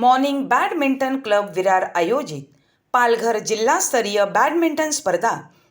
Morning badminton club Virar आयोजित. पालघर जिल्हास्तरीय badminton स्पर्धा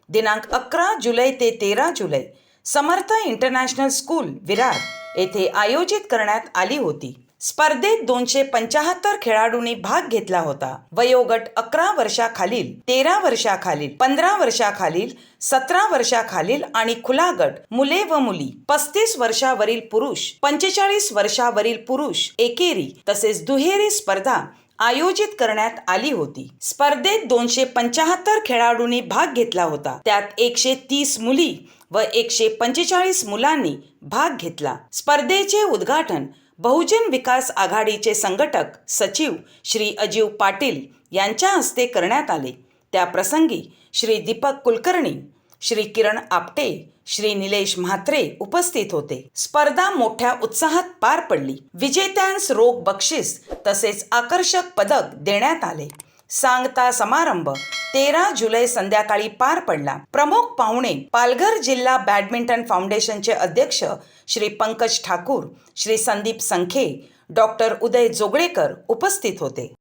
दिनांक अकरा जुलै ते तेरा जुलै समर्थ इंटरनॅशनल स्कूल विरार येथे आयोजित करण्यात आली होती. स्पर्धेत दोनशे पंचाहत्तर खेळाडूंनी भाग घेतला होता. वयोगट अकरा वर्षाखालील तेरा वर्षाखालील पंधरा वर्षाखालील सतरा वर्षाखालील आणि खुला गट मुले व मुली पस्तीस वर्षावरील पुरुष पंचेचाळीस वर्षावरील पुरुष एकेरी तसेच दुहेरी स्पर्धा आयोजित करण्यात आली होती. स्पर्धेत दोनशे पंचाहत्तर खेळाडूंनी भाग घेतला होता. त्यात एकशे तीस मुली व एकशे पंचेचाळीस मुलांनी भाग घेतला. स्पर्धेचे उद्घाटन बहुजन विकास आघाडीचे संघटक सचिव श्री अजीव पाटील यांच्या हस्ते करण्यात आले. त्याप्रसंगी श्री दीपक कुलकर्णी श्री किरण आपटे श्री निलेश म्हात्रे उपस्थित होते. स्पर्धा मोठ्या उत्साहात पार पडली. विजेत्यांस रोख बक्षीस तसेच आकर्षक पदक देण्यात आले. सांगता समारंभ. तेरा जुलै संध्याकाळी पार पडला. प्रमुख पाहुणे पालघर जिल्हा बॅडमिंटन फाउंडेशनचे अध्यक्ष श्री पंकज ठाकूर श्री संदीप संखे डॉक्टर उदय जोगळेकर उपस्थित होते.